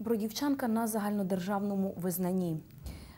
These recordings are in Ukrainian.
Бродівчанка на загальнодержавному визнанні.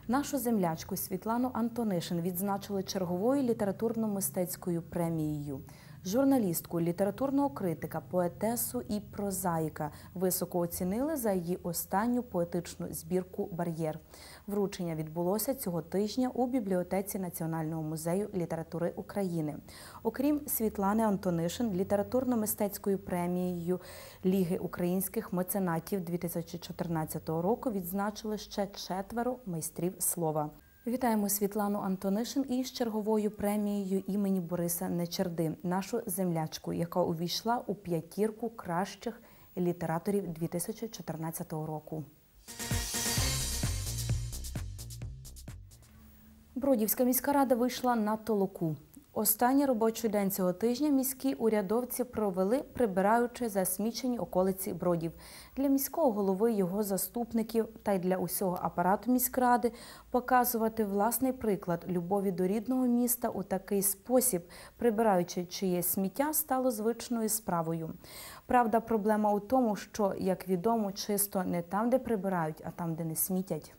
Нашу землячку Світлану Антонишин відзначили черговою літературно-мистецькою премією. Журналістку, літературного критика, поетесу і прозаїка високо оцінили за її останню поетичну збірку Бар'єр. Вручення відбулося цього тижня у бібліотеці Національного музею літератури України. Окрім Світлани Антонишин, літературно-мистецькою премією Ліги українських меценатів 2014 року відзначили ще четверо майстрів слова. Вітаємо Світлану Антонишин із черговою премією імені Бориса Нечерди, нашу землячку, яка увійшла у п'ятірку кращих літераторів 2014 року. Бродівська міська рада вийшла на толоку. Останній робочий день цього тижня міські урядовці провели, прибираючи засмічені околиці бродів. Для міського голови, його заступників та й для усього апарату міськради показувати власний приклад любові до рідного міста у такий спосіб, прибираючи чиє сміття, стало звичною справою. Правда, проблема у тому, що, як відомо, чисто не там, де прибирають, а там, де не смітять.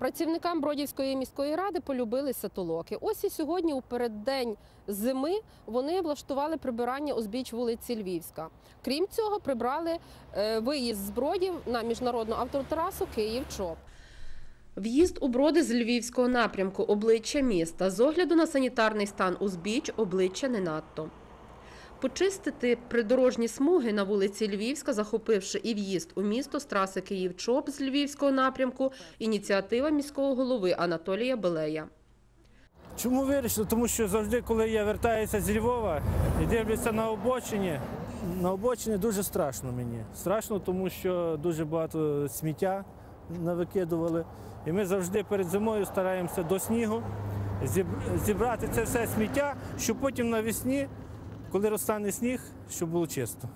Працівникам Бродівської міської ради полюбилися толоки. Ось і сьогодні, у переддень зими, вони влаштували прибирання узбіч вулиці Львівська. Крім цього, прибрали е, виїзд з Бродів на міжнародну автотрасу Київ-Чоп. В'їзд у броди з львівського напрямку обличчя міста. З огляду на санітарний стан узбіч обличчя не надто. Почистити придорожні смуги на вулиці Львівська, захопивши і в'їзд у місто з траси Київ-Чоп з львівського напрямку, ініціатива міського голови Анатолія Белея. Чому вирішили? Тому що завжди, коли я вертаюся з Львова і дивлюся на обочині, на обочині дуже страшно мені. Страшно, тому що дуже багато сміття навикидували. І ми завжди перед зимою стараємося до снігу зібрати це все сміття, щоб потім навесні, коли розтане сніг, щоб було чисто.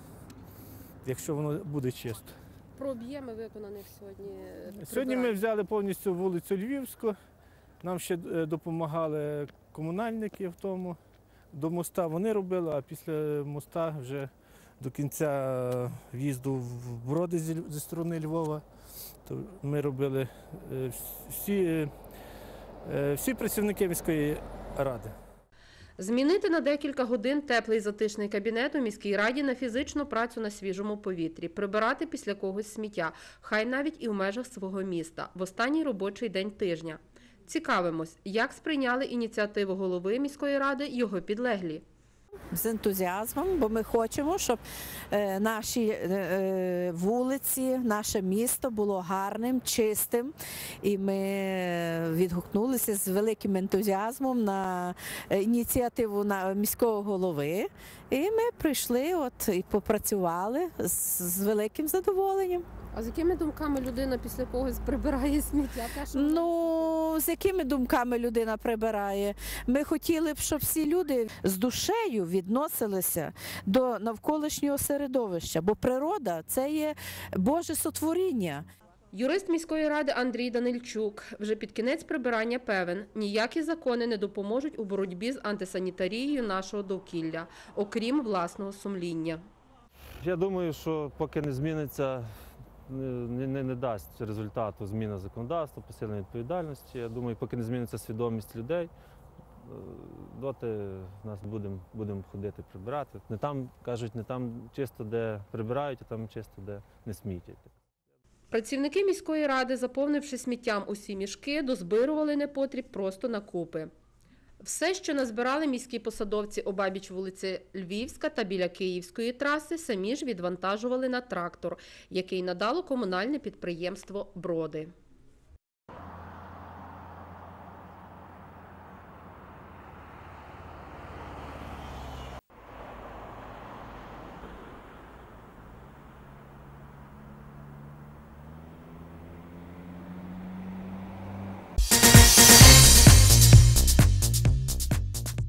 Якщо воно буде чисто. Про об'єми виконаних сьогодні. Сьогодні ми взяли повністю вулицю Львівську. Нам ще е, допомагали комунальники в тому. До моста вони робили, а після моста вже до кінця е, в'їзду в броди зі сторони Львова. То ми робили е, всі, е, е, всі працівники міської ради. Змінити на декілька годин теплий затишний кабінет у міській раді на фізичну працю на свіжому повітрі, прибирати після когось сміття, хай навіть і в межах свого міста, в останній робочий день тижня. Цікавимось, як сприйняли ініціативу голови міської ради його підлеглі. З ентузіазмом, бо ми хочемо, щоб е, наші е, е, вулиці, наше місто було гарним, чистим. І ми відгукнулися з великим ентузіазмом на ініціативу міського голови. І ми прийшли от, і попрацювали з великим задоволенням. А з якими думками людина після когось прибирає сміття? Те, що Ну, з якими думками людина прибирає? Ми хотіли б, щоб всі люди з душею відносилися до навколишнього середовища, бо природа це є Боже сотворіння. Юрист міської ради Андрій Данильчук вже під кінець прибирання певен, ніякі закони не допоможуть у боротьбі з антисанітарією нашого довкілля, окрім власного сумління. Я думаю, що поки не зміниться, не, не, не дасть результату зміна законодавства, посилення відповідальності. Я думаю, поки не зміниться свідомість людей, е, доти нас будемо будем ходити прибирати. Не там, кажуть, не там чисто, де прибирають, а там чисто, де не смітять. Працівники міської ради, заповнивши сміттям усі мішки, дозбирували непотріб просто на купи. Все, що назбирали міські посадовці обабіч вулиці Львівська та біля Київської траси, самі ж відвантажували на трактор, який надало комунальне підприємство Броди.